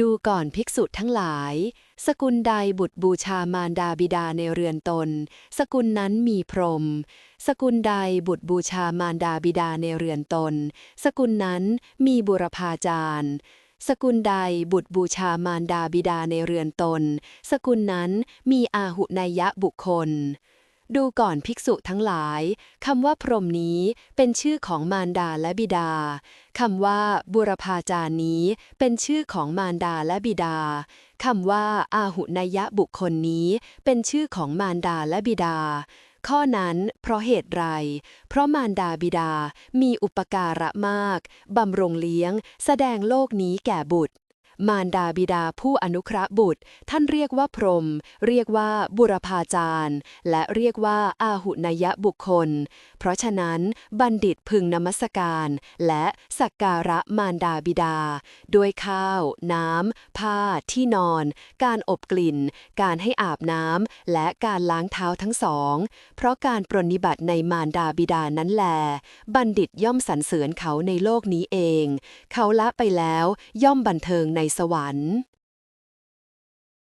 ดูก่อนภิกษุทั้งหลาย สกุลใดบุตรบูชามารดาบิดาในเรือนตน สกุลนั้นมีพรหมสกุลใดบุตรบูชามารดาบิดาในเรือนตน สกุลนั้นมีบุรพาจารย์สกุลใดบุตรบูชามารดาบิดาในเรือนตน สกุลนั้นมีอาหุนยะบุคคล ดูก่อนภิกษุทั้งหลายคำว่าพรหมนี้เป็นชื่อของมารดาและบิดาคำว่าบุรพาจารย์นี้เป็นชื่อของมารดาและบิดาคำว่าอาหุนยะบุคคลนี้เป็นชื่อของมารดาและบิดา ข้อนั้นเพราะเหตุไร เพราะมารดาบิดามีอุปการะมาก บำรงเลี้ยง แสดงโลกนี้แก่บุตร มารดาบิดาผู้อนุเคราะห์บุตร ท่านเรียกว่าพรหมเรียกว่าบุรพาจารย์ และเรียกว่าอาหุนยบุคคล เพราะฉะนั้นบัณฑิตพึงนมัสการ และสักการะมารดาบิดา ด้วยข้าว น้ำ ผ้า ที่นอน การอบกลิ่น การให้อาบน้ำ และการล้างเท้าทั้งสอง เพราะการปรนนิบัติในมารดาบิดานั้นแล บัณฑิตย่อมสรรเสริญเขาในโลกนี้เอง เขาละไปแล้วย่อมบันเทิงในสวรรค์